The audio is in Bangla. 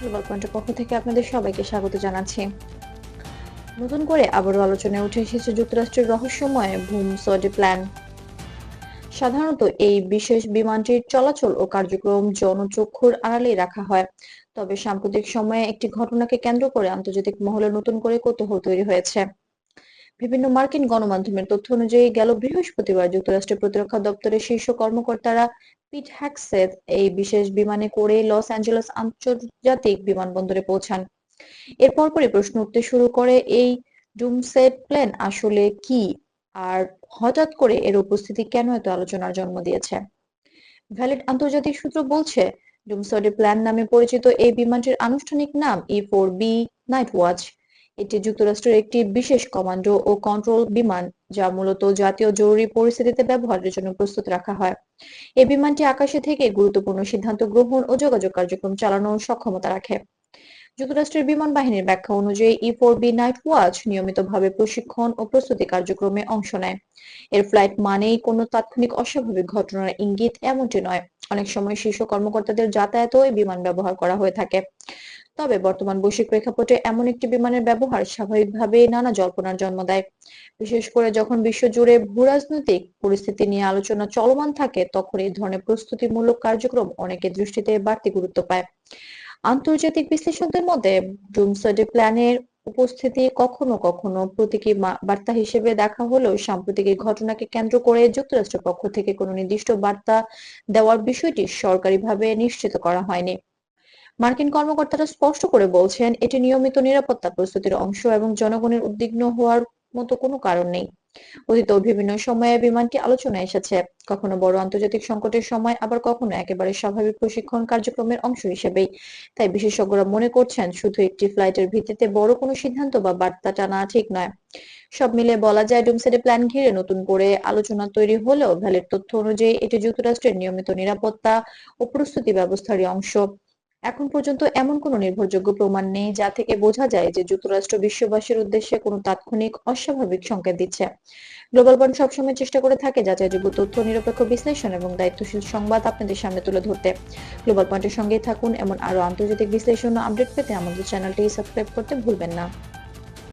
গ্লোবাল পয়েন্টের পক্ষ থেকে আপনাদের সবাইকে স্বাগত জানাচ্ছি। নতুন করে আবারও আলোচনায় উঠে এসেছে যুক্তরাষ্ট্রের রহস্যময় ভূম সডি প্ল্যান। সাধারণত এই বিশেষ বিমানটির চলাচল ও কার্যক্রম জনচক্ষুর আড়ালেই রাখা হয়। তবে সাম্প্রতিক সময়ে একটি ঘটনাকে কেন্দ্র করে আন্তর্জাতিক মহলে নতুন করে কৌতূহল তৈরি হয়েছে। বিভিন্ন মার্কিন গণমাধ্যমের তথ্য অনুযায়ী গেল বৃহস্পতিবার যুক্তরাষ্ট্রের প্রতিরক্ষা দপ্তরের শীর্ষ কর্মকর্তারা পিট হ্যাকসেথ এই বিশেষ বিমানে করে লস অ্যাঞ্জেলস আন্তর্জাতিক বিমানবন্দরে পৌঁছান। এর পরপরই প্রশ্ন উঠতে শুরু করে, এই ডুমসেট প্লেন আসলে কি? আর হঠাৎ করে এর উপস্থিতি কেন এত আলোচনার জন্ম দিয়েছে? ভ্যালিড আন্তর্জাতিক সূত্র বলছে ডুমসডে প্ল্যান নামে পরিচিত এই বিমানটির আনুষ্ঠানিক নাম E four B night watch এটি যুক্তরাষ্ট্রের একটি বিশেষ কমান্ডো ও কন্ট্রোল বিমান, যা মূলত জাতীয় জরুরি পরিস্থিতিতে ব্যবহারের জন্য প্রস্তুত রাখা হয়। এই বিমানটি আকাশে থেকে গুরুত্বপূর্ণ সিদ্ধান্ত গ্রহণ ও যোগাযোগ কার্যক্রম চালানোর সক্ষমতা রাখে। যুক্তরাষ্ট্রের বিমান বাহিনীর ব্যাখ্যা অনুযায়ী E four B Night Watch নিয়মিতভাবে প্রশিক্ষণ ও প্রস্তুতি কার্যক্রমে অংশ নেয়। এর ফ্লাইট মানেই কোনো তাৎক্ষণিক অস্বাভাবিক ঘটনার ইঙ্গিত এমনটি নয়। অনেক সময় শীর্ষ কর্মকর্তাদের যাতায়াতেও এই বিমান ব্যবহার করা হয়ে থাকে। তবে বর্তমান বৈশ্বিক প্রেক্ষাপটে এমন একটি বিমানের ব্যবহার স্বাভাবিকভাবেই নানা জল্পনার জন্ম দেয়। বিশেষ করে যখন বিশ্বজুড়ে ভূরাজনৈতিক পরিস্থিতি নিয়ে আলোচনা চলমান থাকে, তখন এই ধরনের প্রস্তুতিমূলক কার্যক্রম অনেকের দৃষ্টিতে বাড়তি গুরুত্ব পায়। আন্তর্জাতিক বিশ্লেষকদের মতে ডুমসডে প্ল্যানের উপস্থিতি কখনো কখনো প্রতীকী বার্তা হিসেবে দেখা হলেও সাম্প্রতিক এই ঘটনাকে কেন্দ্র করে যুক্তরাষ্ট্রের পক্ষ থেকে কোনো নির্দিষ্ট বার্তা দেওয়ার বিষয়টি সরকারিভাবে নিশ্চিত করা হয়নি। মার্কিন কর্মকর্তারা স্পষ্ট করে বলছেন, এটি নিয়মিত নিরাপত্তা প্রস্তুতির অংশ এবং জনগণের উদ্বিগ্ন হওয়ার মতো কোনো কারণ নেই। অতীত বিভিন্ন সময়ে বিমানটি আলোচনায় এসেছে। কখনো বড় আন্তর্জাতিক সংকটের সময়, আবার কখনো একেবারে স্বাভাবিক প্রশিক্ষণ কার্যক্রমের অংশ হিসেবেই। তাই বিশেষজ্ঞরা মনে করছেন, শুধু একটি ফ্লাইটের ভিত্তিতে বড় কোনো সিদ্ধান্ত বা বার্তা টানা ঠিক নয়। সব মিলে বলা যায় ডুমসেডে প্ল্যান ঘিরে নতুন করে আলোচনা তৈরি হলেও ভ্যালিড তথ্য অনুযায়ী এটি যুক্তরাষ্ট্রের নিয়মিত নিরাপত্তা ও প্রস্তুতি ব্যবস্থারই অংশ। এখন পর্যন্ত এমন কোনো নির্ভরযোগ্য প্রমাণ নেই যা থেকে বোঝা যায় যে যুক্তরাষ্ট্র বিশ্ববাসীর উদ্দেশ্যে কোনো তাৎক্ষণিক অস্বাভাবিক সংকেত দিচ্ছে। গ্লোবাল বন্ড সবসময় চেষ্টা করে থাকে যাচাইযোগ্য তথ্য, নিরপেক্ষ বিশ্লেষণ এবং দায়িত্বশীল সংবাদ আপনাদের সামনে তুলে ধরতে। গ্লোবাল পয়েন্টের সঙ্গেই থাকুন, এমন আরও আন্তর্জাতিক বিশ্লেষণ ও আপডেট পেতে আমাদের চ্যানেলটি সাবস্ক্রাইব করতে ভুলবেন না।